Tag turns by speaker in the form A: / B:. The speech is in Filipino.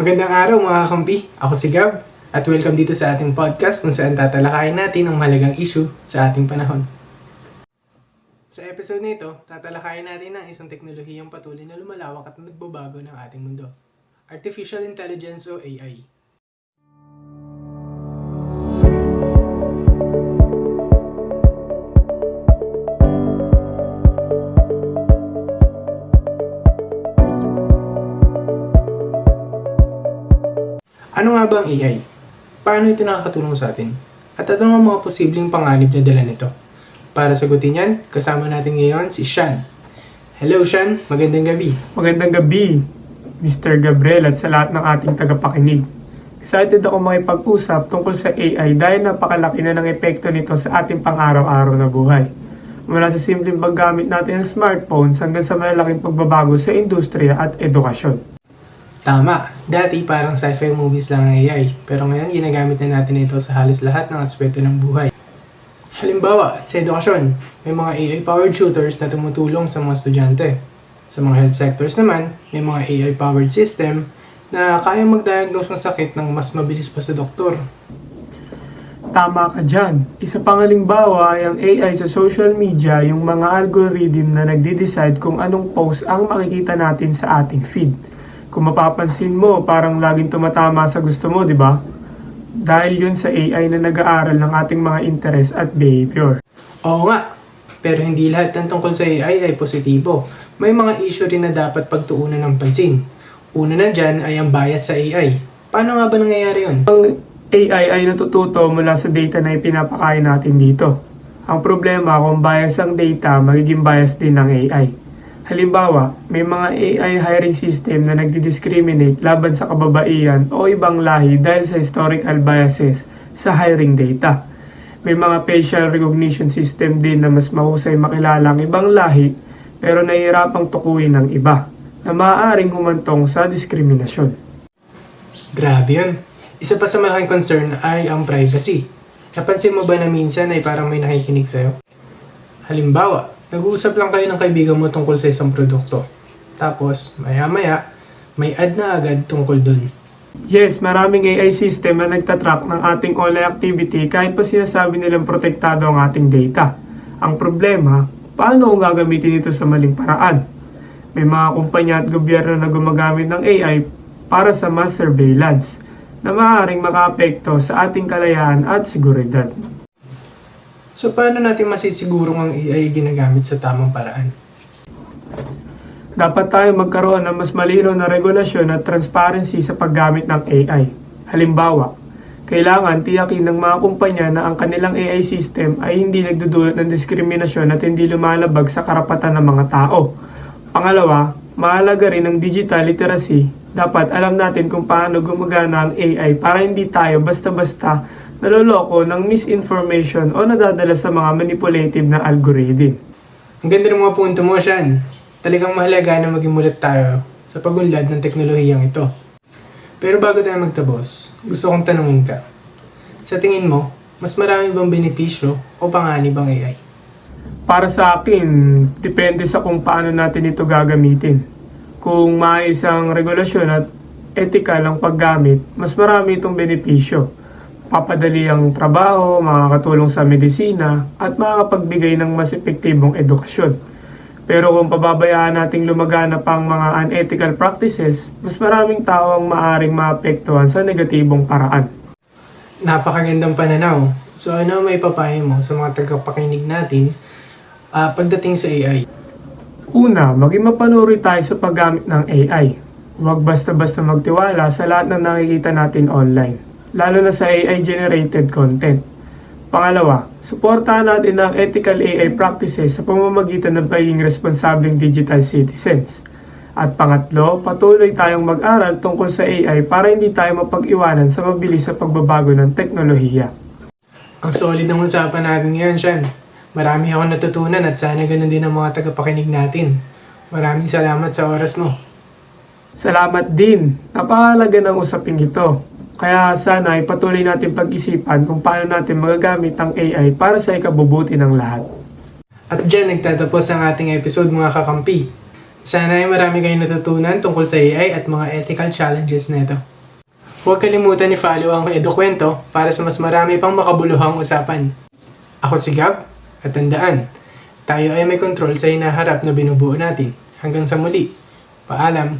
A: Magandang araw mga kakampi. Ako si Gab at welcome dito sa ating podcast kung saan tatalakayin natin ang mahalagang issue sa ating panahon. Sa episode na ito, tatalakayin natin ang isang teknolohiyang patuloy na lumalawak at nagbabago ng ating mundo. Artificial Intelligence o AI. Ano nga ba ang AI? Paano ito nakakatulong sa atin? At ano ang mga posibleng panganib na dala nito? Para sagutin yan, kasama natin ngayon si Shan. Hello Shan, magandang gabi.
B: Magandang gabi, Mr. Gabriel at sa lahat ng ating tagapakinig. Excited ako makipag-usap tungkol sa AI dahil napakalaki na ng epekto nito sa ating pang-araw-araw na buhay. Mula sa simpleng paggamit natin ng smartphones hanggang sa malalaking pagbabago sa industriya at edukasyon.
A: Tama, dati parang sci-fi movies lang ang AI, pero ngayon ginagamit na natin ito sa halos lahat ng aspeto ng buhay. Halimbawa, sa edukasyon, may mga AI-powered tutors na tumutulong sa mga estudyante. Sa mga health sectors naman, may mga AI-powered system na kayang mag-diagnose ng sakit ng mas mabilis pa sa doktor.
B: Tama ka dyan. Isa pang halimbawa ay ang AI sa social media, yung mga algorithm na nagde-decide kung anong post ang makikita natin sa ating feed. Kung mapapansin mo, parang laging tumatama sa gusto mo, di ba? Dahil yun sa AI na nag-aaral ng ating mga interest at behavior.
A: Oo nga, pero hindi lahat ng tungkol sa AI ay positibo. May mga issue rin na dapat pagtuunan ng pansin. Una na dyan ay ang bias sa AI. Paano nga ba nangyayari yun?
B: AI ay natututo mula sa data na ipinapakain natin dito. Ang problema kung bias ang data, magiging bias din ng AI. Halimbawa, may mga AI hiring system na nagdi-discriminate laban sa kababaihan o ibang lahi dahil sa historical biases sa hiring data. May mga facial recognition system din na mas mahusay makilala ang ibang lahi pero nahihirapang tukuyin ng iba na maaaring humantong sa diskriminasyon.
A: Grabe yun. Isa pa sa malaking concern ay ang privacy. Napansin mo ba na minsan ay parang may nakikinig sa'yo? Halimbawa, nag-uusap lang kayo ng kaibigan mo tungkol sa isang produkto. Tapos, maya-maya, may ad na agad tungkol dun.
B: Yes, maraming AI system na nagtatrack ng ating online activity kahit pa sinasabi nilang protektado ang ating data. Ang problema, paano kung gagamitin ito sa maling paraan? May mga kumpanya at gobyerno na gumagamit ng AI para sa mass surveillance na maaaring makaapekto sa ating kalayaan at seguridad.
A: So, paano natin masisigurong ang AI ay ginagamit sa tamang paraan?
B: Dapat tayo magkaroon ng mas malinaw na regulasyon at transparency sa paggamit ng AI. Halimbawa, kailangan tiyakin ng mga kumpanya na ang kanilang AI system ay hindi nagdudulot ng diskriminasyon at hindi lumalabag sa karapatan ng mga tao. Pangalawa, mahalaga rin ang digital literacy. Dapat alam natin kung paano gumagana ang AI para hindi tayo basta-basta naloloko ng misinformation o nadadala sa mga manipulative na algorithm.
A: Ang ganda ng mga punto mo, Shan. Talagang mahalaga na maging mulat tayo sa pagunlad ng teknolohiyang ito. Pero bago tayo magtabos, gusto kong tanungin ka. Sa tingin mo, mas marami bang benepisyo o panganib ang AI?
B: Para sa akin, depende sa kung paano natin ito gagamitin. Kung maayos ang regulasyon at ethical ang paggamit, mas marami itong benepisyo. Papadali ang trabaho, makakatulong sa medisina, at makakapagbigay ng mas epektibong edukasyon. Pero kung pababayaan nating lumagana pang mga unethical practices, mas maraming tao ang maaring maapektuhan sa negatibong paraan.
A: Napakagandang pananaw. So ano may papayo mo sa mga tagapakinig natin ah, pagdating sa AI?
B: Una, maging mapanuri tayo sa paggamit ng AI. Huwag basta-basta magtiwala sa lahat ng nakikita natin online, lalo na sa AI-generated content. Pangalawa, suportahan natin ang ethical AI practices sa pamamagitan ng pagiging responsableng digital citizens. At pangatlo, patuloy tayong mag-aral tungkol sa AI para hindi tayo mapag-iwanan sa mabilis sa pagbabago ng teknolohiya.
A: Ang solid ng usapan natin ngayon, Shan. Marami akong natutunan at sana ganun din ang mga tagapakinig natin. Maraming salamat sa oras mo.
B: Salamat din. Napakahalaga ng usaping ito. Kaya sana ay patuloy natin pag-isipan kung paano natin magagamit ang AI para sa ikabubuti ng lahat.
A: At dyan nagtatapos ang ating episode mga kakampi. Sana ay marami kayong natutunan tungkol sa AI at mga ethical challenges nito. Huwag kalimutan i-follow ang Edukwento para sa mas marami pang makabuluhang usapan. Ako si Gab, at tandaan, tayo ay may control sa hinaharap na binubuo natin. Hanggang sa muli, paalam!